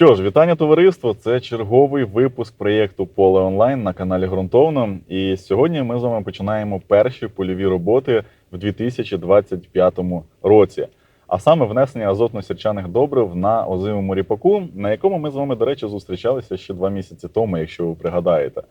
Що ж, вітання товариство! Це черговий випуск проєкту Поле онлайн на каналі Грунтовно. І сьогодні ми з вами починаємо перші польові роботи в 2025 році. А саме внесення азотно-сірчаних добрив на озимому ріпаку, на якому ми з вами, до речі, зустрічалися ще два місяці тому, якщо ви пригадаєте.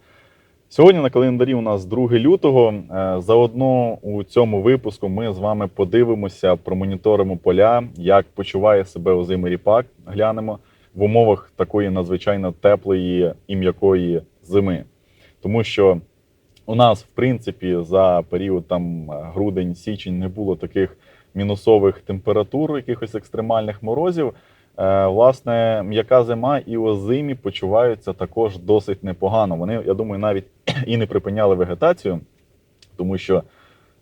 Сьогодні на календарі у нас 2 лютого. Е, Заодно у цьому випуску ми з вами подивимося, промоніторимо поля, як почуває себе озимий ріпак. Глянемо в умовах такої надзвичайно теплої і м'якої зими. Тому що у нас, в принципі, за період там грудень-січень не було таких мінусових температур, якихось екстремальних морозів. Е, Власне, м'яка зима і озимі почуваються також досить непогано. Вони, я думаю, навіть і не припиняли вегетацію, тому що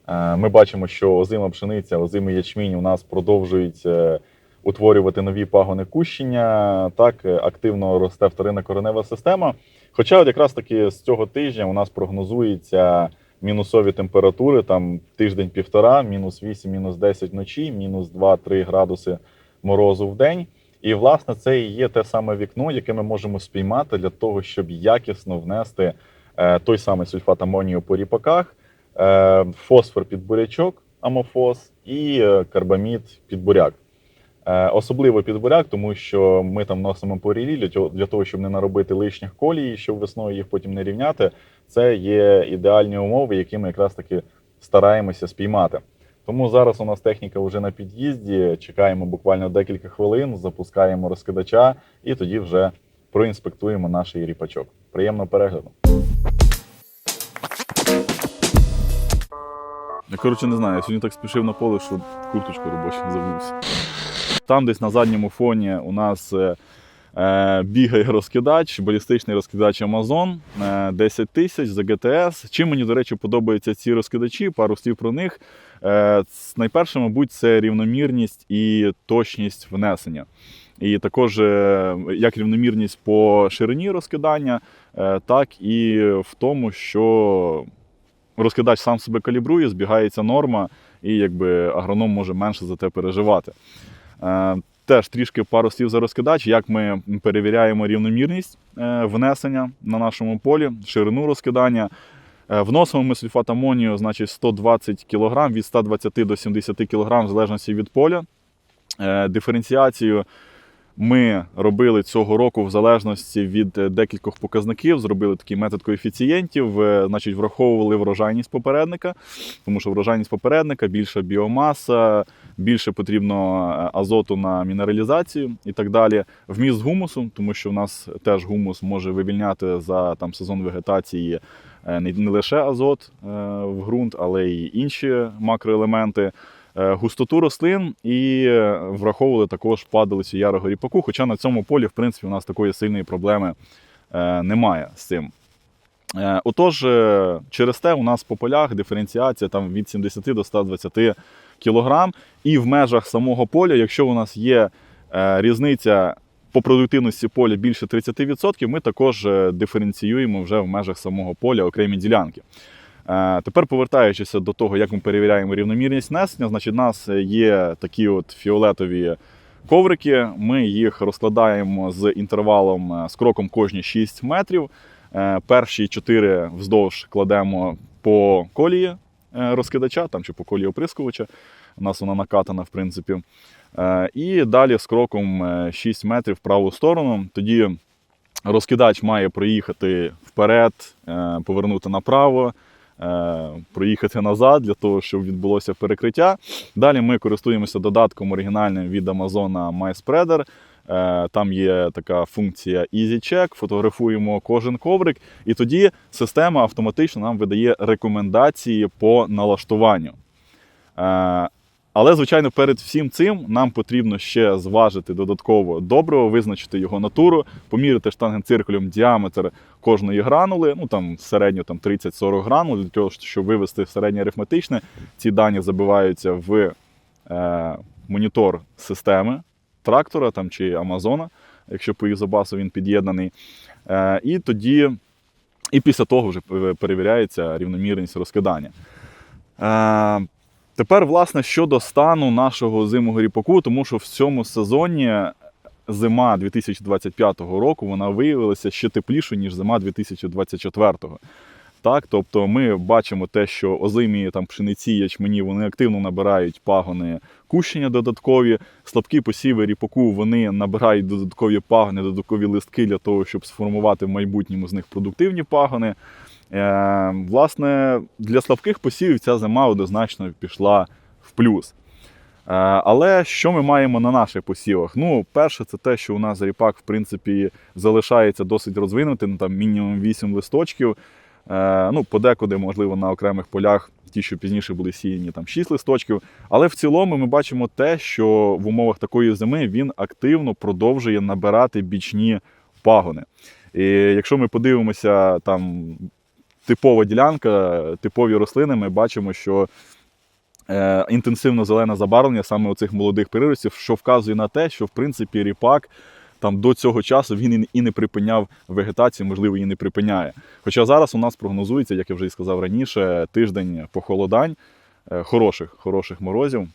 е, ми бачимо, що озима пшениця, озимий ячмінь у нас продовжують е, утворювати нові пагони кущення. Так е, активно росте вторинна коренева система. Хоча, от якраз таки з цього тижня у нас прогнозується мінусові температури, там тиждень-півтора, мінус 8, мінус 10 вночі, мінус 2-3 градуси морозу в день. І, власне, це і є те саме вікно, яке ми можемо спіймати для того, щоб якісно внести е, той самий сульфат амонію по ріпаках, е, фосфор під бурячок, амофос і карбамід під буряк. Е, особливо під буряк, тому що ми там носимо по рілі для того- для того, щоб не наробити лишніх колій, щоб весною їх потім не рівняти. Це є ідеальні умови, які ми якраз таки стараємося спіймати. Тому зараз у нас техніка вже на під'їзді. Чекаємо буквально декілька хвилин, запускаємо розкидача і тоді вже проінспектуємо наш ріпачок. Приємного перегляду. Я коротше не знаю, я сьогодні так спішив на поле, що курточку робочу забувся. Там десь на задньому фоні у нас е, е, бігає розкидач, балістичний розкидач Amazon е, 10 тисяч за GTS. Чим мені, до речі, подобаються ці розкидачі, пару слів про них. Е, найперше, мабуть, це рівномірність і точність внесення. І також е, як рівномірність по ширині розкидання, е, так і в тому, що розкидач сам себе калібрує, збігається норма, і якби агроном може менше за те переживати. Е, Теж трішки пару слів за розкидач, як ми перевіряємо рівномірність е, внесення на нашому полі, ширину розкидання. Е, Вносимо ми сульфат амонію, значить 120 кг, від 120 до 70 кг, в залежності від поля. Диференціацію ми робили цього року в залежності від е, декількох показників. Зробили такий метод коефіцієнтів, е, значить, враховували врожайність попередника, тому що врожайність попередника, більша біомаса, більше потрібно е, азоту на мінералізацію і так далі. Вміст гумусу, тому що в нас теж гумус може вивільняти за там сезон вегетації не лише азот в ґрунт, але й інші макроелементи. Е, Густоту рослин і е, враховували також падалицю ярого ріпаку. Хоча на цьому полі, в принципі, у нас такої сильної проблеми е, немає з цим. Отож, через те у нас по полях диференціація там від 70 до 120 кг. І в межах самого поля, якщо у нас є різниця по продуктивності поля більше 30%, ми також диференціюємо вже в межах самого поля окремі ділянки. Е, Тепер повертаючись до того, як ми перевіряємо рівномірність несення, значить, у нас є такі от фіолетові коврики. Ми їх розкладаємо з інтервалом е, з кроком кожні 6 метрів. Е, Перші 4 вздовж кладемо по колії розкидача там, чи по колії оприскувача. У нас вона накатана, в принципі. І далі з кроком е, 6 метрів в праву сторону. Тоді розкидач має проїхати вперед, повернути направо, проїхати назад для того, щоб відбулося перекриття. Далі ми користуємося додатком оригінальним від Amazon MySpreader. Е, Там є така функція EasyCheck, фотографуємо кожен коврик, і тоді система автоматично нам видає рекомендації по налаштуванню. Але, звичайно, перед всім цим нам потрібно ще зважити додатково добриво, визначити його натуру, поміряти штангенциркулем діаметр кожної гранули, ну там середньо там 30-40 гранул, для того, щоб вивести середнє арифметичне. Ці дані забиваються в е, монітор системи трактора там, чи Амазона, якщо по ізобасу він під'єднаний. Е, і тоді, і після того вже перевіряється рівномірність розкидання. Е, Тепер, власне, щодо стану нашого зимого ріпаку, тому що в цьому сезоні зима 2025 року вона виявилася ще теплішою, ніж зима 2024. Так, тобто ми бачимо те, що озимі там пшениці, ячмені, вони активно набирають пагони кущення додаткові, слабкі посіви ріпаку вони набирають додаткові пагони, додаткові листки для того, щоб сформувати в майбутньому з них продуктивні пагони. Е, власне, для слабких посівів ця зима однозначно пішла в плюс. Е, Але що ми маємо на наших посівах? Ну, перше, це те, що у нас ріпак, в принципі, залишається досить розвинутим, там мінімум 8 листочків. Е, Ну, подекуди, можливо, на окремих полях, ті, що пізніше були сіяні, там 6 листочків. Але в цілому ми бачимо те, що в умовах такої зими він активно продовжує набирати бічні пагони. І якщо ми подивимося, там типова ділянка, типові рослини, ми бачимо, що е, інтенсивно зелене забарвлення саме у цих молодих приростів, що вказує на те, що в принципі ріпак там до цього часу він і не- припиняв вегетацію, можливо, і не припиняє. Хоча зараз у нас прогнозується, як я вже і сказав раніше, тиждень похолодань, е, хороших, хороших морозів.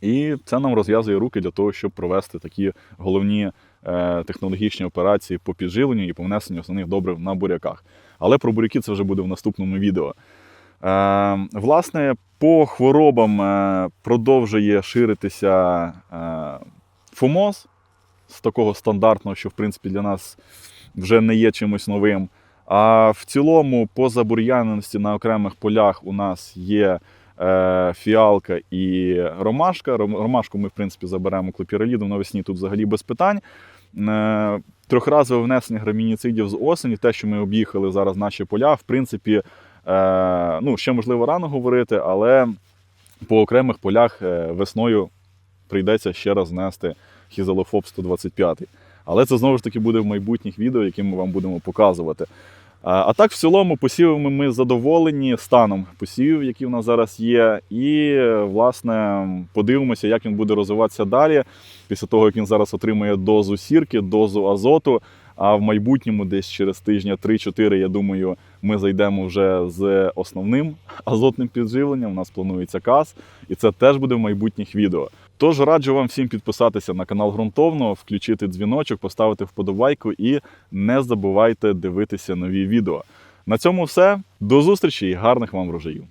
І це нам розв'язує руки для того, щоб провести такі головні е, технологічні операції по підживленню і по внесенню основних добрив на буряках. Але про буряки це вже буде в наступному відео. Е, власне, по хворобам е, продовжує ширитися е, фомоз з такого стандартного, що в принципі для нас вже не є чимось новим. А в цілому, по забур'яненості на окремих полях у нас є фіалка і ромашка. Ромашку ми, в принципі, заберемо клопіролідом навесні тут взагалі без питань. Трьохразове внесення грамініцидів з осені, те, що ми об'їхали зараз наші поля, в принципі, е, ну, ще можливо рано говорити, але по окремих полях е, весною прийдеться ще раз внести хізалофоб 125. Але це знову ж таки буде в майбутніх відео, які ми вам будемо показувати. А так, в цілому, посівами ми задоволені станом посівів, які в нас зараз є. І, власне, подивимося, як він буде розвиватися далі, після того, як він зараз отримує дозу сірки, дозу азоту. А в майбутньому, десь через тижня 3-4, я думаю, ми зайдемо вже з основним азотним підживленням. У нас планується каз, і це теж буде в майбутніх відео. Тож раджу вам всім підписатися на канал Грунтовно, включити дзвіночок, поставити вподобайку і не забувайте дивитися нові відео. На цьому все. До зустрічі і гарних вам врожаїв!